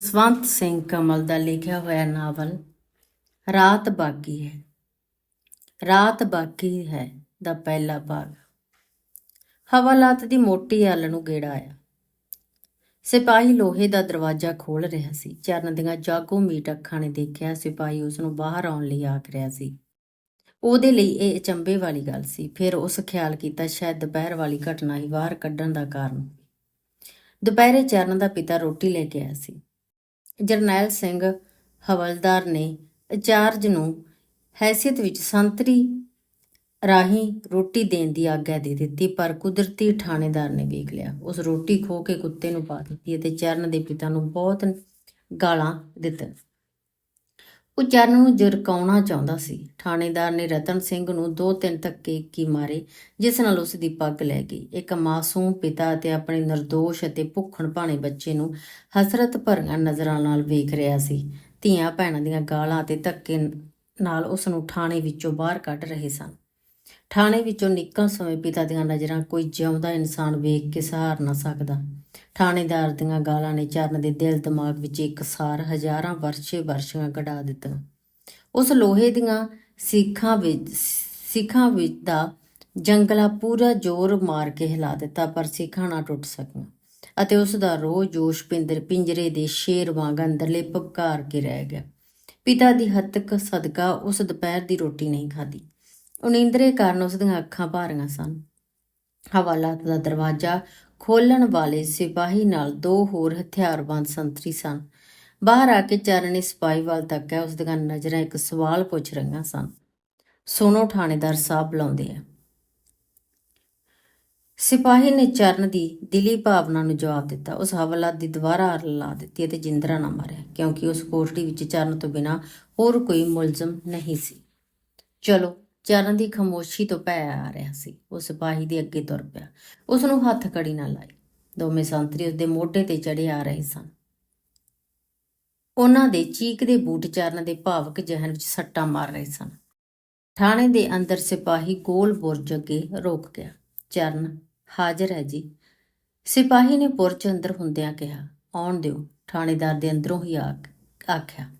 ਸਵੰਤ ਸਿੰਘ ਕਮਲ ਦਾ ਲਿਖਿਆ ਹੋਇਆ ਨਾਵਲ ਰਾਤ ਬਾਕੀ ਹੈ। ਰਾਤ ਬਾਕੀ ਹੈ ਦਾ ਪਹਿਲਾ ਭਾਗ। ਹਵਾਲਾਤ ਦੀ ਮੋਟੀ ਹੱਲ ਨੂੰ ਗੇੜਾ ਆਇਆ। ਸਿਪਾਹੀ ਲੋਹੇ ਦਾ ਦਰਵਾਜ਼ਾ ਖੋਲ ਰਿਹਾ ਸੀ। ਚਰਨ ਦੀਆਂ ਜਾਗੋ ਮੀਟ ਅੱਖਾਂ ਨੇ ਦੇਖਿਆ, ਸਿਪਾਹੀ ਉਸ ਨੂੰ ਬਾਹਰ ਆਉਣ ਲਈ ਆਖ ਰਿਹਾ ਸੀ। ਉਹਦੇ ਲਈ ਇਹ ਅਚੰਬੇ ਵਾਲੀ ਗੱਲ ਸੀ। ਫਿਰ ਉਸ ਖਿਆਲ ਕੀਤਾ, ਸ਼ਾਇਦ ਦੁਪਹਿਰ ਵਾਲੀ ਘਟਨਾ ਹੀ ਬਾਹਰ ਕੱਢਣ ਦਾ ਕਾਰਨ ਦੁਪਹਿਰੇ ਚਰਨ ਦਾ ਪਿਤਾ ਰੋਟੀ ਲੈ ਕੇ ਆਇਆ ਸੀ। ਜਰਨੈਲ ਸਿੰਘ ਹਵਲਦਾਰ ਨੇ ਇੰਚਾਰਜ ਨੂੰ ਹੈਸੀਅਤ ਵਿੱਚ ਸੰਤਰੀ ਰਾਹੀਂ ਰੋਟੀ ਦੇਣ ਦੀ ਆਗਿਆ ਦੇ ਦਿੱਤੀ, ਪਰ ਕੁਦਰਤੀ ਥਾਣੇਦਾਰ ਨੇ ਵੇਖ ਲਿਆ। ਉਸ ਰੋਟੀ ਖੋ ਕੇ ਕੁੱਤੇ ਨੂੰ ਪਾ ਦਿੱਤੀ ਅਤੇ ਚਰਨ ਦੇ ਪਿਤਾ ਨੂੰ ਬਹੁਤ ਗਾਲਾਂ ਦਿੱਤੀਆਂ। ਉਹ ਚਰਨ ਨੂੰ ਜਰਕਾਉਣਾ ਚਾਹੁੰਦਾ ਸੀ, ਥਾਣੇਦਾਰ ਨੇ ਰਤਨ ਸਿੰਘ ਨੂੰ ਦੋ ਤਿੰਨ ਧੱਕੇ ਕੀ ਮਾਰੇ, ਜਿਸ ਨਾਲ ਉਸ ਦੀ ਪੱਗ ਲੈ ਗਈ। ਇੱਕ ਮਾਸੂਮ ਪਿਤਾ ਅਤੇ ਆਪਣੇ નિર્ਦੋਸ਼ ਅਤੇ ਭੁੱਖਣ ਭਾਣੇ ਬੱਚੇ ਨੂੰ ਹਸਰਤ ਭਰੀਆਂ ਨਜ਼ਰਾਂ ਨਾਲ ਵੇਖ ਰਿਹਾ ਸੀ। ਧੀਆਂ ਭੈਣਾਂ ਦੀਆਂ ਗਾਲਾਂ ਅਤੇ ਧੱਕੇ ਨਾਲ ਉਸ ਨੂੰ ਥਾਣੇ ਵਿੱਚੋਂ ਬਾਹਰ ਕੱਢ ਰਹੇ ਸਨ। ਥਾਣੇ ਵਿੱਚੋਂ ਨਿਕਲਣ ਸਮੇਂ ਪਿਤਾ ਦੀਆਂ ਨਜ਼ਰਾਂ ਕੋਈ ਜਿਉਂਦਾ ਇਨਸਾਨ ਵੇਖ ਕੇ ਸਹਾਰ ਨਾ ਸਕਦਾ। ਥਾਣੇਦਾਰ ਦੀਆਂ ਗਾਲਾਂ ਨੇ ਚਰਨ ਦੇ ਦਿਲ ਦਿਮਾਗ ਵਿੱਚ ਇੱਕ ਸਾਰ ਹਜ਼ਾਰਾਂ ਵਰਸ਼ੇ ਵਰਸ਼ੀਆਂ ਕਢਾ ਦਿੱਤੀਆਂ ਉਸ ਲੋਹੇ ਦੀਆਂ ਸਿੱਖਾਂ ਵਿੱਚ ਸਿੱਖਾਂ ਵਿੱਚ ਦਾ ਜੰਗਲਾ ਪੂਰਾ ਜ਼ੋਰ ਮਾਰ ਕੇ ਹਿਲਾ ਦਿੱਤਾ, ਪਰ ਸਿੱਖਾਂ ਨਾ ਟੁੱਟ ਸਕੀਆਂ ਅਤੇ ਉਸ ਦਾ ਰੋਹ ਜੋਸ਼ ਪਿੰਦਰ ਪਿੰਜਰੇ ਦੇ ਸ਼ੇਰ ਵਾਂਗ ਅੰਦਰਲੇ ਭਬਕਾਰ ਕੇ ਰਹਿ ਗਿਆ। ਪਿਤਾ ਦੀ ਹੱਤਕ ਸਦਕਾ ਉਸ ਦੁਪਹਿਰ ਦੀ ਰੋਟੀ ਨਹੀਂ ਖਾਧੀ। ਉਨਿੰਦਰੇ ਕਾਰਨ ਉਸ ਦੀਆਂ ਅੱਖਾਂ ਭਾਰੀਆਂ ਸਨ। ਹਵਾਲਾਤ ਦਾ ਦਰਵਾਜ਼ਾ ਖੋਲਣ ਵਾਲੇ ਸਿਪਾਹੀ ਨਾਲ ਦੋ ਹੋਰ ਹਥਿਆਰਬੰਦ ਸੰਤਰੀ ਸਨ। ਬਾਹਰ ਆ ਕੇ ਚਰਨ ਨੇ ਸਿਪਾਹੀ ਵੱਲ ਤੱਕਿਆ ਉਸ ਦੀਆਂ ਨਜ਼ਰਾਂ ਇੱਕ ਸਵਾਲ ਪੁੱਛ ਰਹੀਆਂ ਸਨ। ਸੋਨੋ ਥਾਣੇਦਾਰ ਸਾਹਿਬ ਬੁਲਾਉਂਦੇ ਆ। ਸਿਪਾਹੀ ਨੇ ਚਰਨ ਦੀ ਦਿਲੀ ਭਾਵਨਾ ਨੂੰ ਜਵਾਬ ਦਿੱਤਾ। ਉਸ ਹਵਾਲਾਤ ਦੀ ਦੁਬਾਰਾ ਲਾ ਦਿੱਤੀ ਅਤੇ ਜਿੰਦਰਾ ਨਾ ਮਾਰਿਆ, ਕਿਉਂਕਿ ਉਸ ਕੋਠੜੀ ਵਿੱਚ ਚਰਨ ਤੋਂ ਬਿਨਾ ਹੋਰ ਕੋਈ ਮੁਲਜ਼ਮ ਨਹੀਂ ਸੀ। ਚਲੋ ਚਰਨ ਦੀ ਖਾਮੋਸ਼ੀ ਤੋਂ ਭੈ ਆ ਰਿਹਾ ਸੀ। ਉਹ ਸਿਪਾਹੀ ਦੇ ਅੱਗੇ ਤੁਰ ਪਿਆ। ਉਸ ਨੂੰ ਹੱਥ ਕੜੀ ਨਾ ਲਾਈ ਦੋਵੇਂ ਸੰਤਰੀ ਉਸ ਦੇ ਮੋਢੇ ਤੇ ਚੜੇ ਆ ਰਹੇ ਸਨ। ਉਹਨਾਂ ਦੇ ਚੀਕ ਦੇ ਬੂਟ ਚਰਨ ਦੇ ਭਾਵਕ ਜਹਨ ਵਿੱਚ ਸੱਟਾਂ ਮਾਰ ਰਹੇ ਸਨ। ਥਾਣੇ ਦੇ ਅੰਦਰ ਸਿਪਾਹੀ ਗੋਲ ਬੁਰਜ ਅੱਗੇ ਰੋਕ ਗਿਆ। ਚਰਨ, ਹਾਜ਼ਰ ਹੈ ਜੀ। ਸਿਪਾਹੀ ਨੇ ਬੁਰਜ ਅੰਦਰ ਹੁੰਦਿਆਂ ਕਿਹਾ, ਆਉਣ ਦਿਓ। ਥਾਣੇਦਾਰ ਦੇ ਅੰਦਰੋਂ ਹੀ ਆਖਿਆ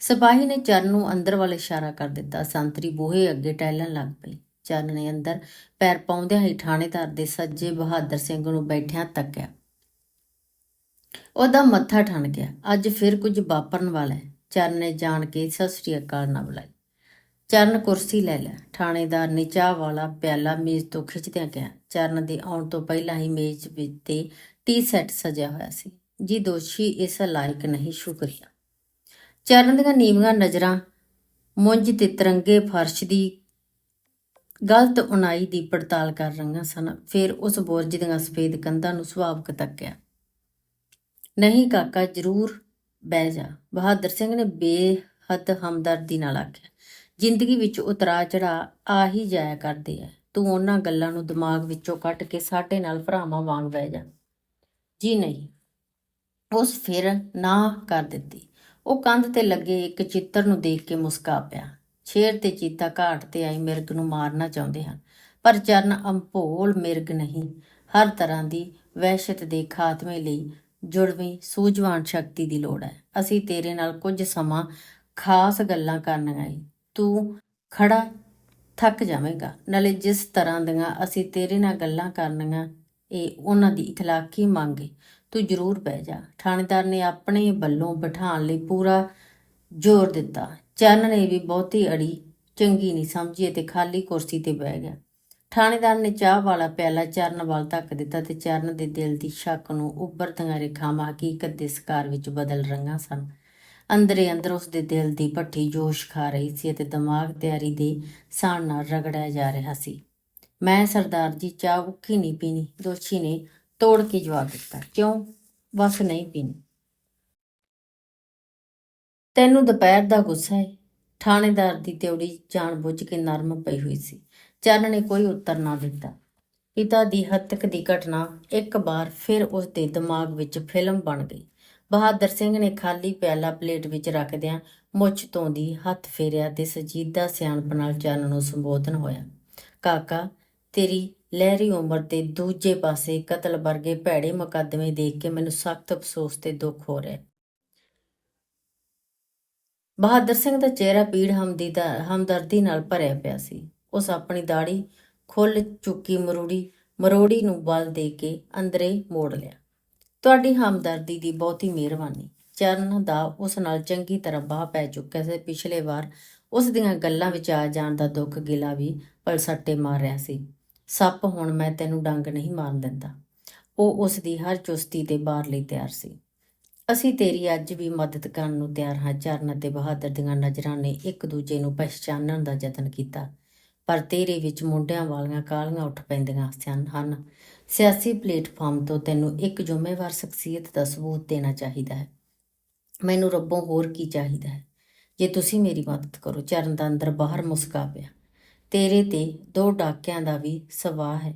ਸਿਪਾਹੀ ਨੇ ਚਰਨ ਨੂੰ ਅੰਦਰ ਵੱਲ ਇਸ਼ਾਰਾ ਕਰ ਦਿੱਤਾ। ਸੰਤਰੀ ਬੂਹੇ ਅੱਗੇ ਟਹਿਲਣ ਲੱਗ ਪਈ। ਚਰਨ ਨੇ ਅੰਦਰ ਪੈਰ ਪਾਉਂਦਿਆਂ ਹੀ ਥਾਣੇਦਾਰ ਦੇ ਸੱਜੇ ਬਹਾਦਰ ਸਿੰਘ ਨੂੰ ਬੈਠਿਆਂ ਤੱਕਿਆ। ਉਹਦਾ ਮੱਥਾ ਠਣ ਗਿਆ। ਅੱਜ ਫਿਰ ਕੁਝ ਵਾਪਰਨ ਵਾਲਾ ਹੈ। ਚਰਨ ਨੇ ਜਾਣ ਕੇ ਸਤਿ ਸ੍ਰੀ ਅਕਾਲ ਨਾ ਬੁਲਾਈ। ਚਰਨ ਕੁਰਸੀ ਲੈ ਲਿਆ। ਥਾਣੇਦਾਰ ਨੇ ਚਾਹ ਵਾਲਾ ਪਿਆਲਾ ਮੇਜ਼ ਤੋਂ ਖਿੱਚਦਿਆਂ ਕਿਹਾ, ਚਰਨ ਦੇ ਆਉਣ ਤੋਂ ਪਹਿਲਾਂ ਹੀ ਮੇਜ਼ ਵਿੱਚ ਤੇ ਟੀ ਸੈੱਟ ਸਜਿਆ ਹੋਇਆ ਸੀ। ਜੀ ਦੋਸ਼ੀ ਇਸ ਲਾਇਕ ਨਹੀਂ, ਸ਼ੁਕਰੀਆ। ਚਰਨ ਦੀਆਂ ਨੀਵੀਆਂ ਨਜ਼ਰਾਂ, ਮੁੰਜ ਤੇ ਤਰੰਗੇ ਫਰਸ਼ ਦੀ ਗਲਤ ਉਨਾਈ ਦੀ ਪੜਤਾਲ ਕਰ ਰਹੀਆਂ ਸਨ। ਫਿਰ ਉਸ ਬੁਰਜ ਦੀਆਂ ਸਫੇਦ ਕੰਧਾਂ ਨੂੰ ਸੁਭਾਵਕ ਤੱਕਿਆ ਨਹੀਂ ਕਾਕਾ, ਜ਼ਰੂਰ ਬਹਿ ਜਾ। ਬਹਾਦਰ ਸਿੰਘ ਨੇ ਬੇਹੱਦ ਹਮਦਰਦੀ ਨਾਲ ਆਖਿਆ। ਜ਼ਿੰਦਗੀ ਵਿੱਚ ਉਤਰਾ ਚੜਾ ਆ ਹੀ ਜਾਇਆ ਕਰਦੇ ਐ ਤੂੰ ਉਹਨਾਂ ਗੱਲਾਂ ਨੂੰ ਦਿਮਾਗ ਵਿੱਚੋਂ ਕੱਟ ਕੇ ਸਾਡੇ ਨਾਲ ਭਰਾਵਾਂ ਵਾਂਗ ਬਹਿ ਜਾ। ਜੀ ਨਹੀਂ। ਉਸ ਫਿਰ ਨਾ ਕਰ ਦਿੱਤੀ। ਉਹ ਕੰਧ ਤੇ ਲੱਗੇ ਇੱਕ ਚਿੱਤਰ ਨੂੰ ਦੇਖ ਕੇ ਮੁਸਕਾ ਪਿਆ। ਸ਼ੇਰ ਤੇ ਚੀਤਾ ਘਾਟ ਤੇ ਆਈ ਮਿਰਗ ਨੂੰ ਮਾਰਨਾ ਚਾਹੁੰਦੇ ਹਨ, ਪਰ ਚਰਨ ਅੰਪੋਲ ਮਿਰਗ ਨਹੀਂ। ਹਰ ਤਰ੍ਹਾਂ ਦੀ ਵਹਿਸ਼ਤ ਦੇ ਖਾਤਮੇ ਲਈ ਜੁੜਵੀਂ ਸੂਝਵਾਨ ਸ਼ਕਤੀ ਦੀ ਲੋੜ ਹੈ। ਅਸੀਂ ਤੇਰੇ ਨਾਲ ਕੁਝ ਸਮਾਂ ਖਾਸ ਗੱਲਾਂ ਕਰਨੀਆਂ ਏ ਤੂੰ ਖੜਾ ਥੱਕ ਜਾਵੇਂਗਾ। ਨਾਲੇ ਜਿਸ ਤਰ੍ਹਾਂ ਦੀਆਂ ਅਸੀਂ ਤੇਰੇ ਨਾਲ ਗੱਲਾਂ ਕਰਨੀਆਂ, ਇਹ ਉਹਨਾਂ ਦੀ ਇਖਲਾਕੀ ਮੰਗ ਏ। ਤੂੰ ਜ਼ਰੂਰ ਬਹਿ ਜਾ। ਥਾਣੇਦਾਰ ਨੇ ਆਪਣੇ ਵੱਲੋਂ ਬਿਠਾਉਣ ਲਈ ਪੂਰਾ ਜ਼ੋਰ ਦਿੱਤਾ। ਚੰਨ ਨੇ ਵੀ ਬਹੁਤੀ ਅੜੀ ਚੰਗੀ ਨਹੀਂ ਸਮਝੀ ਤੇ ਖਾਲੀ ਕੁਰਸੀ ਤੇ ਬਹਿ ਗਿਆ। ਥਾਣੇਦਾਰ ਨੇ ਚਾਹ ਵਾਲਾ ਪਿਆਲਾ ਚਰਨ ਵੱਲ ਧੱਕ ਦਿੱਤਾ ਤੇ ਚਰਨ ਦੇ ਦਿਲ ਦੀ ਸ਼ੱਕ ਨੂੰ ਉੱਭਰਦੀਆਂ ਰੇਖਾਵਾਂ ਹਕੀਕਤ ਦੇ ਸਕਾਰ ਵਿੱਚ ਬਦਲ ਰਹੀਆਂ ਸਨ। ਅੰਦਰੇ ਅੰਦਰ ਉਸ ਦੇ ਦਿਲ ਦੀ ਭੱਠੀ ਜੋਸ਼ ਖਾ ਰਹੀ ਸੀ ਅਤੇ ਦਿਮਾਗ ਤਿਆਰੀ ਦੇ ਸਾਣ ਨਾਲ ਰਗੜਿਆ ਜਾ ਰਿਹਾ ਸੀ। ਮੈਂ ਸਰਦਾਰ ਜੀ, ਚਾਹ ਉੱਕੀ ਨਹੀਂ ਪੀਣੀ। ਦੋਸ਼ੀ ਨੇ ਤੋੜ ਕੇ ਜਵਾਬ ਦਿੱਤਾ, ਕਿਉਂ? ਬਸ ਨਹੀਂ ਪੀਣੀ। ਤੈਨੂੰ ਦੁਪਹਿਰ ਦਾ ਗੁੱਸਾ ਹੈ ਥਾਣੇਦਾਰ ਦੀ ਤਿਉੜੀ ਜਾਣ ਬੁੱਝ ਕੇ ਨਰਮ ਪਈ ਹੋਈ ਸੀ। ਚਰਨ ਨੇ ਕੋਈ ਉੱਤਰ ਨਾ ਦਿੱਤਾ। ਪਿਤਾ ਦੀ ਹੱਤਕ ਦੀ ਘਟਨਾ ਇੱਕ ਵਾਰ ਫਿਰ ਉਸ ਦੇ ਦਿਮਾਗ ਵਿੱਚ ਫਿਲਮ ਬਣ ਗਈ। ਬਹਾਦਰ ਸਿੰਘ ਨੇ ਖਾਲੀ ਪਿਆਲਾ ਪਲੇਟ ਵਿੱਚ ਰੱਖਦਿਆਂ ਮੁੱਛ ਤੋਂ ਦੀ ਹੱਥ ਫੇਰਿਆ ਤੇ ਸਜੀਦਾ ਸਿਆਣਪ ਨਾਲ ਚਰਨ ਨੂੰ ਸੰਬੋਧਨ ਹੋਇਆ, ਕਾਕਾ, ਤੇਰੀ ਲਹਿਰੀ ਉਮਰ ਤੇ ਦੂਜੇ ਪਾਸੇ ਕਤਲ ਵਰਗੇ ਭੈੜੇ ਮੁਕੱਦਮੇ ਦੇਖ ਕੇ ਮੈਨੂੰ ਸਖਤ ਅਫਸੋਸ ਤੇ ਦੁੱਖ ਹੋ ਰਿਹਾ ਬਹਾਦਰ ਸਿੰਘ ਦਾ ਚਿਹਰਾ ਪੀੜ ਹਮਦੀ ਦਾ, ਹਮਦਰਦੀ ਨਾਲ ਭਰਿਆ ਪਿਆ ਸੀ। ਉਸ ਆਪਣੀ ਦਾੜੀ ਖੁੱਲ ਚੁੱਕੀ ਮਰੂੜੀ, ਮਰੋੜੀ ਨੂੰ ਬਲ ਦੇ ਕੇ ਅੰਦਰੇ ਮੋੜ ਲਿਆ। ਤੁਹਾਡੀ ਹਮਦਰਦੀ ਦੀ ਬਹੁਤੀ ਮਿਹਰਬਾਨੀ। ਚਰਨ ਦਾ ਉਸ ਨਾਲ ਚੰਗੀ ਤਰ੍ਹਾਂ ਬਾਹ ਪੈ ਚੁੱਕਿਆ ਸੀ। ਪਿਛਲੇ ਵਾਰ ਉਸ ਦੀਆਂ ਗੱਲਾਂ ਵਿੱਚ ਆ ਜਾਣ ਦਾ ਦੁੱਖ ਗਿਲਾ ਵੀ ਪਲਸੱਟੇ ਮਾਰ ਰਿਹਾ ਸੀ। ਸੱਪ ਹੁਣ ਮੈਂ ਤੈਨੂੰ ਡੰਗ ਨਹੀਂ ਮਾਰਨ ਦਿੰਦਾ। ਉਹ ਉਸ ਦੀ ਹਰ ਚੁਸਤੀ ਤੇ ਬਾਹਰ ਲਈ ਤਿਆਰ ਸੀ। ਅਸੀਂ ਤੇਰੀ ਅੱਜ ਵੀ ਮਦਦ ਕਰਨ ਨੂੰ ਤਿਆਰ ਹਾਂ, ਚਰਨ ਅਤੇ ਬਹਾਦਰ ਦੀਆਂ ਨਜ਼ਰਾਂ ਨੇ ਇੱਕ ਦੂਜੇ ਨੂੰ ਪਛਾਣਨ ਦਾ ਯਤਨ ਕੀਤਾ। ਪਰ ਤੇਰੇ ਵਿੱਚ ਮੁੰਡਿਆਂ ਵਾਲੀਆਂ ਕਾਲੀਆਂ ਉੱਠ ਪੈਂਦੀਆਂ ਸਨ। ਹਨ ਸਿਆਸੀ ਪਲੇਟਫਾਰਮ ਤੋਂ ਤੈਨੂੰ ਇੱਕ ਜ਼ਿੰਮੇਵਾਰ ਸ਼ਖਸੀਅਤ ਦਾ ਸਬੂਤ ਦੇਣਾ ਚਾਹੀਦਾ ਹੈ। ਮੈਨੂੰ ਰੱਬੋਂ ਹੋਰ ਕੀ ਚਾਹੀਦਾ ਹੈ? ਜੇ ਤੁਸੀਂ ਮੇਰੀ ਮਦਦ ਕਰੋ, ਚਰਨ ਦਾ ਅੰਦਰ ਬਾਹਰ ਮੁਸਕਾ ਪਿਆ। ਤੇਰੇ ਤੇ ਦੋ ਡਾਕਿਆਂ ਦਾ ਵੀ ਸਵਾਹ ਹੈ।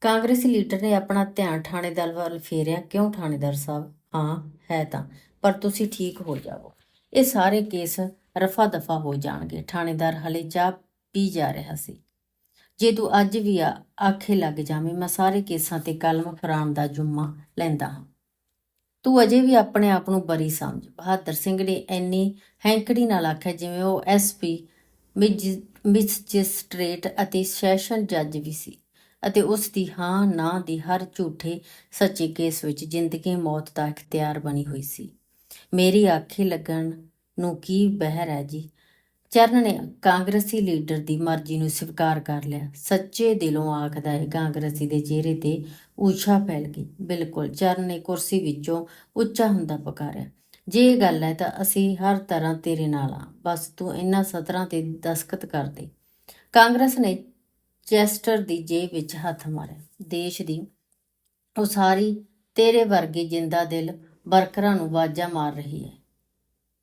ਕਾਂਗਰਸੀ ਲੀਡਰ ਨੇ ਆਪਣਾ ਧਿਆਨ ਥਾਣੇਦਾਰ ਵੱਲ ਫੇਰਿਆ। ਕਿਉਂ ਥਾਣੇਦਾਰ ਸਾਹਿਬ? ਹਾਂ, ਹੈ ਤਾਂ, ਪਰ ਤੁਸੀਂ ਠੀਕ ਹੋ ਜਾਵੋ। ਇਹ ਸਾਰੇ ਕੇਸ ਰਫਾ ਦਫਾ ਹੋ ਜਾਣਗੇ। ਥਾਣੇਦਾਰ ਹਲੇ ਚਾਹ ਪੀ ਜਾ ਰਿਹਾ ਸੀ। ਜੇ ਤੂੰ ਅੱਜ ਵੀ ਆਖੇ ਲੱਗ ਜਾਵੇਂ, ਮੈਂ ਸਾਰੇ ਕੇਸਾਂ ਤੇ ਕਲਮ ਫਰਾਮ ਦਾ ਜੁਮਾ ਲੈਂਦਾ ਹਾਂ। ਤੂੰ ਅਜੇ ਵੀ ਆਪਣੇ ਆਪ ਨੂੰ ਬਰੀ ਸਮਝ। ਬਹਾਦਰ ਸਿੰਘ ਨੇ ਇੰਨੀ ਹੈਂਕੜੀ ਨਾਲ ਆਖਿਆ, ਜਿਵੇਂ ਉਹ ਐਸਪੀ ਮੈਜਿਸਟ੍ਰੇਟ ਅਤੇ ਸੈਸ਼ਨ ਜੱਜ ਵੀ ਸੀ ਅਤੇ ਉਸ ਦੀ ਹਾਂ ਨਾ ਦੀ ਹਰ ਝੂਠੇ ਸੱਚੇ ਕੇਸ ਵਿੱਚ ਜ਼ਿੰਦਗੀ ਮੌਤ ਦਾ ਇਖਤਿਆਰ ਬਣੀ ਹੋਈ ਸੀ। ਮੇਰੀ ਆਖੇ ਲੱਗਣ ਨੂੰ ਕੀ ਬਹਿਰ ਹੈ ਜੀ? ਚਰਨ ਨੇ ਕਾਂਗਰਸੀ ਲੀਡਰ ਦੀ ਮਰਜ਼ੀ ਨੂੰ ਸਵੀਕਾਰ ਕਰ ਲਿਆ। ਸੱਚੇ ਦਿਲੋਂ ਆਖਦਾ ਹੈ, ਕਾਂਗਰਸੀ ਦੇ ਚਿਹਰੇ ਤੇ ਊਸ਼ਾ ਫੈਲ ਗਈ। ਬਿਲਕੁਲ, ਚਰਨ ਨੇ ਕੁਰਸੀ ਵਿੱਚੋਂ ਉੱਚਾ ਹੁੰਦਾ ਪੁਕਾਰਿਆ। ਜੇ ਇਹ ਗੱਲ ਹੈ ਤਾਂ ਅਸੀਂ ਹਰ ਤਰ੍ਹਾਂ ਤੇਰੇ ਨਾਲ ਆ ਬਸ ਤੂੰ ਇਹਨਾਂ ਸਤਰਾਂ ਤੇ ਦਸਖਤ ਕਰ ਦੇ। ਕਾਂਗਰਸ ਨੇ ਚੈਸਟਰ ਦੀ ਜੇਬ ਵਿੱਚ ਹੱਥ ਮਾਰਿਆ। ਦੇਸ਼ ਦੀ ਉਸਾਰੀ ਤੇਰੇ ਵਰਗੇ ਜਿੰਦਾ ਦਿਲ ਵਰਕਰਾਂ ਨੂੰ ਬਾਜਾ ਮਾਰ ਰਹੀ ਹੈ।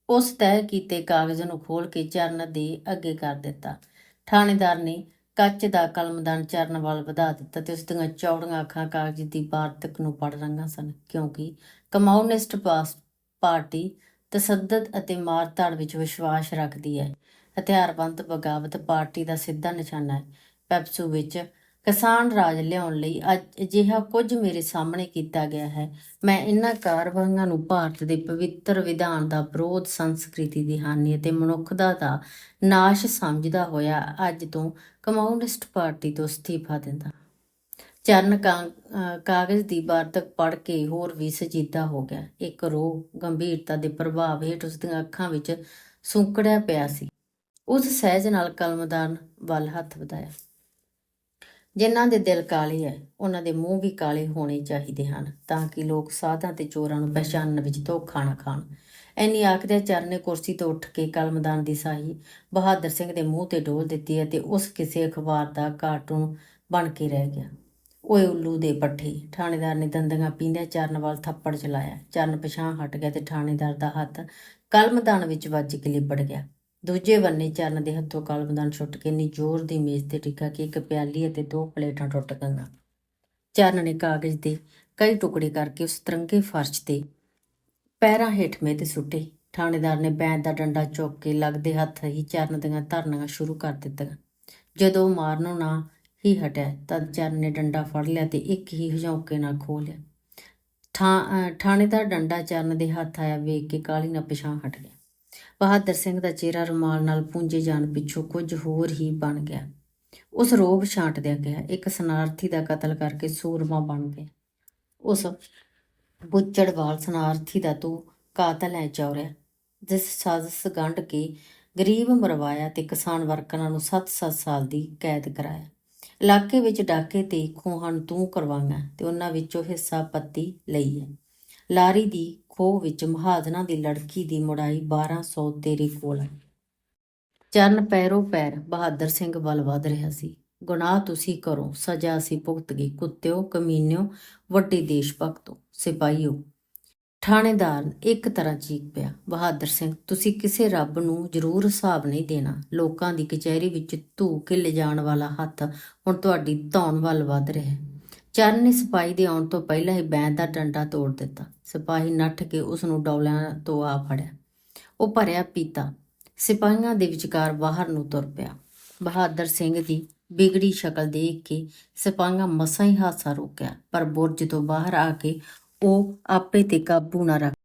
ਉਸ ਤੈਅ ਕੀਤੇ ਕਾਗਜ਼ ਨੂੰ ਖੋਲ ਕੇ ਚਰਨ ਦੇ ਅੱਗੇ ਕਰ ਦਿੱਤਾ। ਥਾਣੇਦਾਰ ਨੇ ਕੱਚ ਦਾ ਕਲਮਦਾਨ ਚਰਨ ਵੱਲ ਵਧਾ ਦਿੱਤਾ ਤੇ ਉਸ ਦੀਆਂ ਚੌੜੀਆਂ ਅੱਖਾਂ ਕਾਗਜ਼ ਦੀ ਬਾਰਤਕ ਨੂੰ ਪੜ ਰਹੀਆਂ ਸਨ ਕਿਉਂਕਿ ਕਮਾਊਨਿਸਟ ਪਾਸ- ਪਾਰਟੀ ਤਸੱਦਦ ਅਤੇ ਮਾਰਧਾੜ ਵਿੱਚ ਵਿਸ਼ਵਾਸ ਰੱਖਦੀ ਹੈ। ਹਥਿਆਰਬੰਦ ਬਗਾਵਤ ਪਾਰਟੀ ਦਾ ਸਿੱਧਾ ਨਿਸ਼ਾਨਾ ਹੈ। ਪੈਪਸੂ ਵਿੱਚ ਕਿਸਾਨ ਰਾਜ ਲਿਆਉਣ ਲਈ ਅੱਜ ਅਜਿਹਾ ਕੁਝ ਮੇਰੇ ਸਾਹਮਣੇ ਕੀਤਾ ਗਿਆ ਹੈ। ਮੈਂ ਇਹਨਾਂ ਕਾਰਵਾਈਆਂ ਨੂੰ ਭਾਰਤ ਦੇ ਪਵਿੱਤਰ ਵਿਧਾਨ ਦਾ ਵਿਰੋਧ ਸੰਸਕ੍ਰਿਤੀ ਦੀ ਹਾਨੀ ਅਤੇ ਮਨੁੱਖਤਾ ਦਾ ਨਾਸ਼ ਸਮਝਦਾ ਹੋਇਆ ਅੱਜ ਤੋਂ ਕਮਿਊਨਿਸਟ ਪਾਰਟੀ ਤੋਂ ਅਸਤੀਫਾ ਦਿੰਦਾ। ਚਰਨ ਕਾਂ- ਅਹ, ਕਾਗਜ਼ ਦੀ ਵਾਰਤਕ ਪੜ੍ਹ ਕੇ ਹੋਰ ਵੀ ਸਜੀਦਾ ਹੋ ਗਿਆ। ਇੱਕ ਰੋਹ ਗੰਭੀਰਤਾ ਦੇ ਪ੍ਰਭਾਵ ਹੇਠ ਉਸ ਦੀਆਂ ਅੱਖਾਂ ਵਿੱਚ ਸੁੰਕੜਿਆ ਪਿਆ ਸੀ। ਉਸ ਸਹਿਜ ਨਾਲ ਕਲਮਦਾਨ ਵੱਲ ਹੱਥ ਵਧਾਇਆ। ਜਿਨ੍ਹਾਂ ਦੇ ਦਿਲ ਕਾਲੇ ਹੈ ਉਹਨਾਂ ਦੇ ਮੂੰਹ ਵੀ ਕਾਲੇ ਹੋਣੇ ਚਾਹੀਦੇ ਹਨ, ਤਾਂ ਕਿ ਲੋਕ ਸਾਧਾਂ ਤੇ ਚੋਰਾਂ ਨੂੰ ਪਛਾਣਨ ਵਿੱਚ ਧੋਖਾ ਨਾ ਖਾਣ। ਐਨੀ ਆਖਦੇ ਚਰਨ ਨੇ ਕੁਰਸੀ ਤੋਂ ਉੱਠ ਕੇ ਕਲਮਦਾਨ ਦੀ ਸਾਹੀ ਬਹਾਦਰ ਸਿੰਘ ਦੇ ਮੂੰਹ ਤੇ ਡੋਲ ਦਿੱਤੀ ਅਤੇ ਉਸ ਕਿਸੇ ਅਖਬਾਰ ਦਾ ਕਾਰਟੂਨ ਬਣ ਕੇ ਰਹਿ ਗਿਆ। ਓਏ ਉੱਲੂ ਦੇ ਪੱਠੇ। ਥਾਣੇਦਾਰ ਨੇ ਦੰਦੀਆਂ ਪੀਂਦਿਆਂ ਚਰਨ ਵੱਲ ਥੱਪੜ ਚਲਾਇਆ। ਚਰਨ ਪਿਛਾਂ ਹਟ ਗਿਆ ਤੇ ਥਾਣੇਦਾਰ ਦਾ ਹੱਥ ਕਲਮਦਾਨ ਵਿੱਚ ਵੱਜ ਕੇ ਲਿਬੜ ਗਿਆ। ਦੂਜੇ ਬੰਨੇ ਚਰਨ ਦੇ ਹੱਥੋਂ ਕਲਮਦਾਨ ਛੁੱਟ ਕੇ ਨੀ ਜ਼ੋਰ ਦੀ ਮੇਜ਼ ਤੇ ਟਿਕਾ ਕਿ ਇੱਕ ਪਿਆਲੀ ਅਤੇ ਦੋ ਪਲੇਟਾਂ ਟੁੱਟ ਗਈਆਂ। ਚਰਨ ਨੇ ਕਾਗਜ਼ ਦੇ ਕਈ ਟੁਕੜੇ ਕਰਕੇ ਉਸ ਤਰੰਗੇ ਫਰਸ਼ ਤੇ ਪੈਰਾਂ ਹੇਠ ਮੇਦ ਸੁੱਟੇ। ਥਾਣੇਦਾਰ ਨੇ ਬੈਂਦ ਦਾ ਡੰਡਾ ਚੁੱਕ ਕੇ ਲੱਗਦੇ ਹੱਥ ਹੀ ਚਰਨ ਦੀਆਂ ਧਰਨੀਆਂ ਸ਼ੁਰੂ ਕਰ ਦਿੱਤੀਆਂ। ਜਦੋਂ ਉਹ ਮਾਰਨੋਂ ਨਾ ਹੀ ਹਟਿਆ ਤਦ ਚਰਨ ਨੇ ਡੰਡਾ ਫੜ ਲਿਆ ਤੇ ਇੱਕ ਹੀ ਹਜੌਕੇ ਨਾਲ ਖੋਹ ਲਿਆ। ਥਾਂ ਅਹ ਥਾਣੇਦਾਰ ਡੰਡਾ ਚਰਨ ਦੇ ਹੱਥ ਆਇਆ, ਵੇਖ ਕੇ ਕਾਲੀ ਨਾਲ ਪਿਛਾਂ ਹਟ ਗਿਆ। ਬਹਾਦਰ ਸਿੰਘ ਦਾ ਚਿਹਰਾ ਰੁਮਾਲ ਨਾਲ ਪੂੰਝੇ ਜਾਣ ਪਿੱਛੋਂ ਕੁਝ ਹੋਰ ਹੀ ਬਣ ਗਿਆ। ਉਸ ਰੋਬ ਛਾਂਟਦਿਆ ਗਿਆ ਇੱਕ ਸਨਾਰਥੀ ਦਾ ਕਤਲ ਕਰਕੇ ਸੂਰਮਾ ਬਣ ਗਿਆ। ਉਸ ਬੁੱਚੜਵਾਲ ਸਨਾਰਥੀ ਦਾ ਤੂੰ ਕਾਤਲ ਹੈ ਚੌਰਿਆ, ਜਿਸ ਸਾਜ਼ਿਸ਼ ਗੰਢ ਕੇ ਗਰੀਬ ਮਰਵਾਇਆ ਤੇ ਕਿਸਾਨ ਵਰਕਰਾਂ ਨੂੰ 7-7 ਸਾਲ ਦੀ ਕੈਦ ਕਰਾਇਆ। ਇਲਾਕੇ ਵਿੱਚ ਡਾਕੇ ਤੇ ਖੋਹਾਂ ਨੂੰ ਤੂੰ ਕਰਵਾਈਆਂ ਤੇ ਉਹਨਾਂ ਵਿੱਚੋਂ ਹਿੱਸਾ ਪੱਤੀ ਲਈ ਹੈ। ਲਾਰੀ ਦੀ ਖੋਹ ਵਿੱਚ ਮਹਾਜਨਾ ਦੀ ਲੜਕੀ ਦੀ ਮੁੜਾਈ 1200 ਤੇਰੇ ਕੋਲ ਹੈ। ਚਰਨ ਪੈਰੋ ਪੈਰ ਬਹਾਦਰ ਸਿੰਘ ਵੱਲ ਵਧ ਰਿਹਾ ਸੀ। ਗੁਨਾਹ ਤੁਸੀਂ ਕਰੋ, ਸਜ਼ਾ ਅਸੀਂ ਭੁਗਤ ਗਈ ਕੁੱਤਿਓ, ਕਮੀਨਿਓ, ਵੱਡੇ ਦੇਸ਼ ਭਗਤੋ ਸਿਪਾਹੀਓ ਥਾਣੇਦਾਰ ਇੱਕ ਤਰ੍ਹਾਂ ਚੀਕ ਪਿਆ। ਬਹਾਦਰ ਸਿੰਘ, ਤੁਸੀਂ ਕਿਸੇ ਰੱਬ ਨੂੰ ਜ਼ਰੂਰ ਹਿਸਾਬ ਨਹੀਂ ਦੇਣਾ। ਲੋਕਾਂ ਦੀ ਕਚਹਿਰੀ ਵਿੱਚ ਧੂ ਕੇ ਲਿਜਾਣ ਵਾਲਾ ਹੱਥ ਹੁਣ ਤੁਹਾਡੀ ਧੌਣ ਵੱਲ ਵੱਧ ਰਿਹਾ ਹੈ। ਚਰਨ ਨੇ ਸਿਪਾਹੀ ਦੇ ਆਉਣ ਤੋਂ ਪਹਿਲਾਂ ਹੀ ਬੈਂਦ ਦਾ ਡੰਡਾ ਤੋੜ ਦਿੱਤਾ। ਸਿਪਾਹੀ ਨੱਠ ਕੇ ਉਸ ਨੂੰ ਡੌਲਿਆਂ ਤੋਂ ਆ ਫੜਿਆ। ਉਹ ਭਰਿਆ ਪੀਤਾ। ਸਿਪਾਹੀਆਂ ਦੇ ਵਿਚਕਾਰ ਬਾਹਰ ਨੂੰ ਤੁਰ ਪਿਆ। ਬਹਾਦਰ ਸਿੰਘ ਦੀ ਬਿਗੜੀ ਸ਼ਕਲ ਦੇਖ ਕੇ ਸਿਪਾਹੀਆਂ ਮਸਾਂ ਹੀ ਹਾਸਾ ਰੋਕਿਆ ਪਰ ਬੁਰਜ ਤੋਂ ਬਾਹਰ ਆ ਕੇ ਉਹ ਆਪੇ ਤੇ ਕਾਬੂ ਨਾ ਰੱਖ